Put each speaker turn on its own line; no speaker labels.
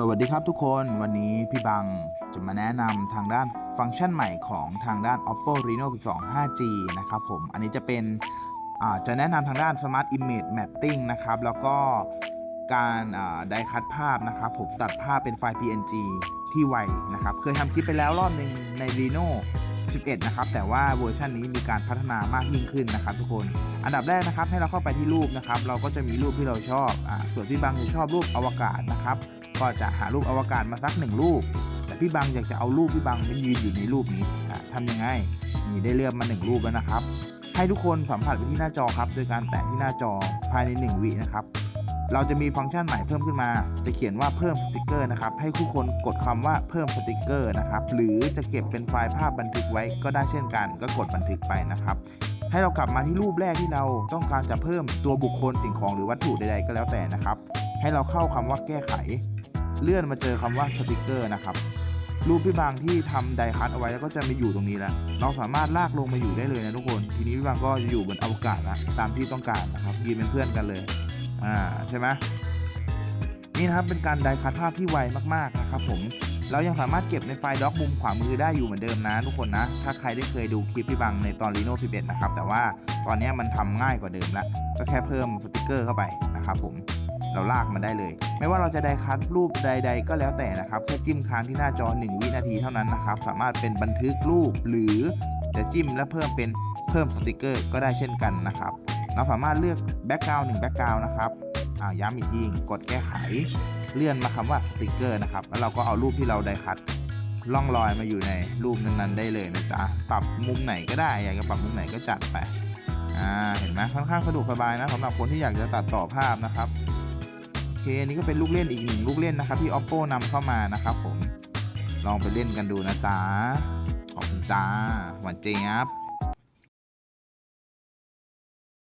สวัสดีครับทุกคนวันนี้พี่บังจะมาแนะนำทางด้านฟังก์ชันใหม่ของทางด้าน oppo reno 12 5g นะครับผม อันนี้จะเป็นจะแนะนำทางด้าน smart image mapping นะครับ แล้วก็การได้คัดภาพนะครับ ผมตัดภาพเป็นไฟล์ png ที่ไวนะครับ เคยทำคลิปไปแล้วรอบหนึ่งใน reno 11 นะครับ แต่ว่าเวอร์ชันนี้มีการพัฒนามากยิ่งขึ้นนะครับ ทุกคน อันดับแรกนะครับให้เราเข้าไปที่รูปนะครับ เราก็จะมีรูปที่เราชอบอส่วนพี่บังจะชอบรูปอวกาศนะครับ ก็จะหารูปอวกาศมาสักหนึ่งรูป แต่พี่บังอยากจะเอารูปพี่บังมายืนอยู่ในรูปนี้ทำยังไงนี่ได้เลือกมาหนึ่งรูปแล้วนะครับ ให้ทุกคนสัมผัสไปที่หน้าจอครับโดยการแตะที่หน้าจอภายใน 1 วินะครับเราจะมีฟังก์ชันใหม่เพิ่มขึ้นมา จะเขียนว่าเพิ่มสติกเกอร์นะครับ ให้ทุกคนกดคำว่าเพิ่มสติกเกอร์นะครับ หรือจะเก็บเป็นไฟล์ภาพบันทึกไว้ก็ได้เช่นกัน ก็กดบันทึกไปนะครับ ให้เรากลับมาที่รูปแรกที่เราต้องการจะเพิ่มตัวบุคคลสิ่งของหรือวัตถุใดๆก็แล้วแต่นะครับ ให้เราเข้าคำว่าแก้ไข เลื่อนมาเจอคำว่าสติกเกอร์นะครับรูปพี่บางที่ทำไดคัตเอาไว้แล้วก็จะมาอยู่ตรงนี้แล้ว เราสามารถลากลงมาอยู่ได้เลยนะทุกคน ทีนี้พี่บางก็จะอยู่บนอวกาศละตามที่ต้องการนะครับยืนเป็นเพื่อนกันเลย อ่าใช่ไหมนี่นะครับเป็นการไดคัตภาพที่ไวมากๆนะครับผมเรายังสามารถเก็บในไฟล์ด็อกมุมขวามือได้อยู่เหมือนเดิมนะทุกคนนะ ถ้าใครได้เคยดูคลิปพี่บังในตอน Reno 11 นะครับ แต่ว่าตอนนี้มันทำง่ายกว่าเดิมแล้วก็แค่เพิ่มสติกเกอร์เข้าไปนะครับผม เราลากมันได้เลย ไม่ว่าเราจะได้คัดรูปใด ๆ ก็แล้วแต่นะครับแค่จิ้มค้างที่หน้าจอ 1 วินาทีเท่านั้นนะครับ สามารถเป็นบันทึกรูปหรือจะจิ้มและเพิ่มเป็นเพิ่มสติกเกอร์ก็ได้เช่นกันนะครับ เราสามารถเลือกแบ็กกราวน์หนึ่งแบ็กกราวน์นะครับอ่าย้ำอีกทีกดแก้ไข เลื่อนมาคำว่าสติกเกอร์นะครับ แล้วเราก็เอารูปที่เราได้คัดล่องรอยมาอยู่ในรูปนั้นๆได้เลยนะจ๊ะ ปรับมุมไหนก็ได้ อยากจะปรับมุมไหนก็จัดไป อ่า เห็นไหมค่อนข้างสะดวกสบายนะสำหรับคนที่อยากจะตัดต่อภาพนะครับ อเคอันนี้ก็เป็นลูกเล่นอีกหนึ่งลูกเล่นนะครับ ที่ oppo นำเข้ามานะครับผม ลองไปเล่นกันดูนะจ๊ะ ขอบคุณจ้าหวานเจี๊ยบ